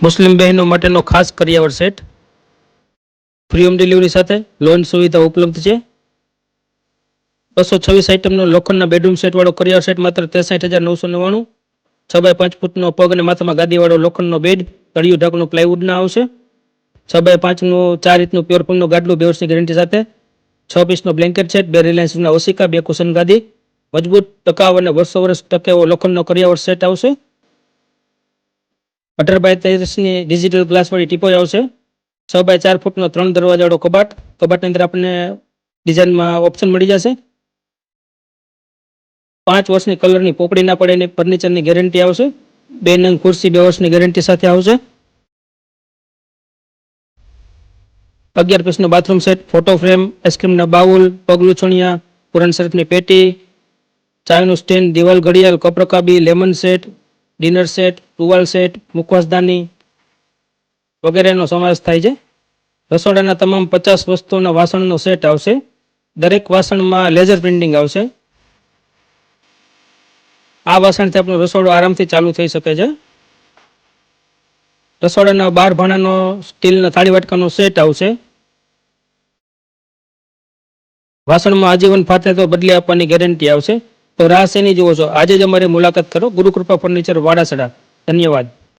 મુસ્લિમ બહેનો માટેનો ખાસ કરિયાવર સેટ. ફ્રી હોમ ડિલિવરી સાથે લોન સુવિધા ઉપલબ્ધ છે. બસો છવ્વીસ આઇટમનો લોખંડના બેડરૂમ સેટવાળો કરિયાવર સેટ માત્ર ત્રેસાઠ હજાર નવસો નવ્વાણું. છ બાય પાંચ ફૂટનો પગ અને માથામાં ગાદીવાળો લોખંડનો બેડ તળિયું ઢાંકણું પ્લાયવુડના આવશે. છ બાય પાંચનું ચાર રીતનું પ્યોર પંગનું ગાડલું બે વર્ષની ગેરંટી સાથે. છ પીસનો બ્લેન્કેટ સેટ બે રિલાયન્સના ઓસિકા બે કુશન ગાદી. મજબૂત ટકાવ અને વર્ષો વર્ષ ટકે એવો લોખંડનો કરિયાવર સેટ આવશે. અઢાર બાય ત્રેવીસની ડિજિટલ ગ્લાસવાળી ટીપોય આવશે. છ બાય ચાર ફૂટનો ત્રણ દરવાજાવાળો કબાટ. કબાટની અંદર આપણને ડિઝાઇનમાં ઓપ્શન મળી જશે. પાંચ વર્ષની કલરની પોપડી ના પડે એની ફર્નિચરની ગેરંટી આવશે. બે નંગ ખુરશી, બે વર્ષની ગેરંટી સાથે આવશે. અગિયાર પીસનો બાથરૂમ સેટ ફોટો ફ્રેમ આઈસ્ક્રીમના બાઉલ પગલુછણિયા પુરાણ શરીફની પેટી, ચાયનું સ્ટેન્ડ દિવાલ, ઘડિયાળ કપરકાબી લેમન સેટ ડિનર સેટ, ટુવાલ સેટ, મુખવાસદાની વગેરેનો સમાવેશ થાય છે. રસોડાના તમામ પચાસ વસ્તુઓના વાસણનો સેટ આવશે. દરેક વાસણમાં લેઝર પ્રિન્ટિંગ આવશે. આ વાસણથી આપણું રસોડું આરામથી ચાલુ થઈ શકે છે. રસોડાના બાર ભાણાનો સ્ટીલના થાળી વાટકાનો સેટ આવશે. વાસણમાં આજીવન ફાતે તો બદલી આપવાની ગેરંટી આવશે. તો રાહ શેની જુઓ છો. આજે જ અમારી મુલાકાત કરો. ગુરુકૃપા ફર્નિચર વાડાસડા. ધન્યવાદ.